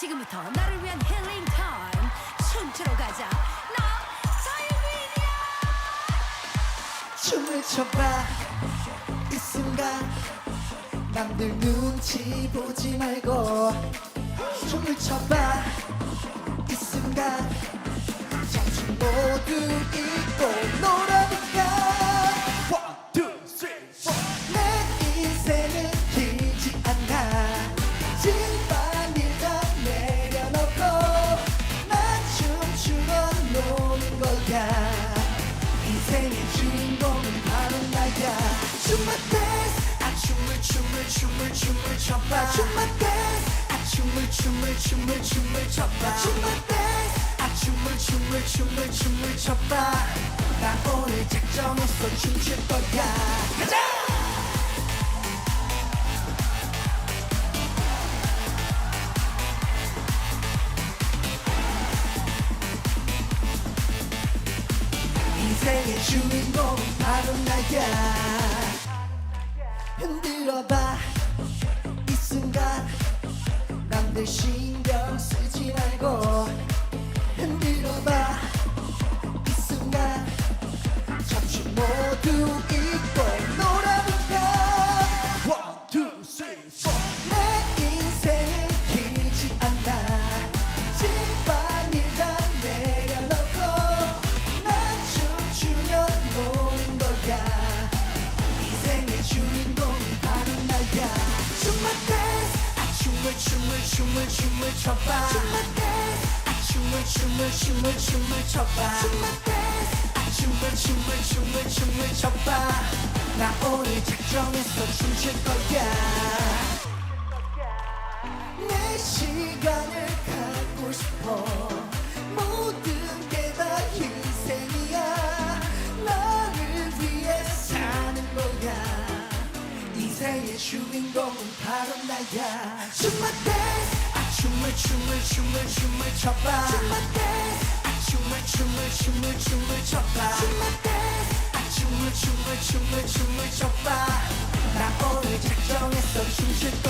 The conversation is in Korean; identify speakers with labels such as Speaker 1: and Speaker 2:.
Speaker 1: 지금부터 나를 위한 힐링 타임. 춤추러 가자. 나 자유인이야.
Speaker 2: 춤을 춰봐. 이 순간 남들 눈치 보지 말고 춤을 춰봐. 이 순간 잠시 모두 잊고 놀아 거야. 인생의 주인공은 바로 나야. 춤마 댄스. 아 춤을 춤을 춤을 춤을 춰봐. 춤마 댄스. 아 춤을 춤을 춤을 춤을 춰봐. 춤마 댄스. 아 춤을 춤을 춤을 춤을 춰봐. 나 오늘 작정했어 춤출 거야 인생의 주인공은 바로 나야 흔들어봐. 이 순간 남들 신경 쓰지 말고 춤을 춤을 춤을 춤을 춰봐. 춤마 댄스 아 춤을 춤을 춤을 춤을 춰봐. 춤마 댄스 아 춤을 춤을 춤을 춤을 춰봐. 나 오늘 작정했어 춤출 거야. 내 시간을 갖고 싶어 주인공은 바로 나야. 춤마 댄스 아 춤을 춤을 춤을 춤을 춰봐. 춤마 댄스 아 춤을 춤을 춤을 춤을 춰봐. 춤마 댄스 아 춤을 춤을 춤을 춤을 춰봐. 나 오늘 작정했어. 춤출 거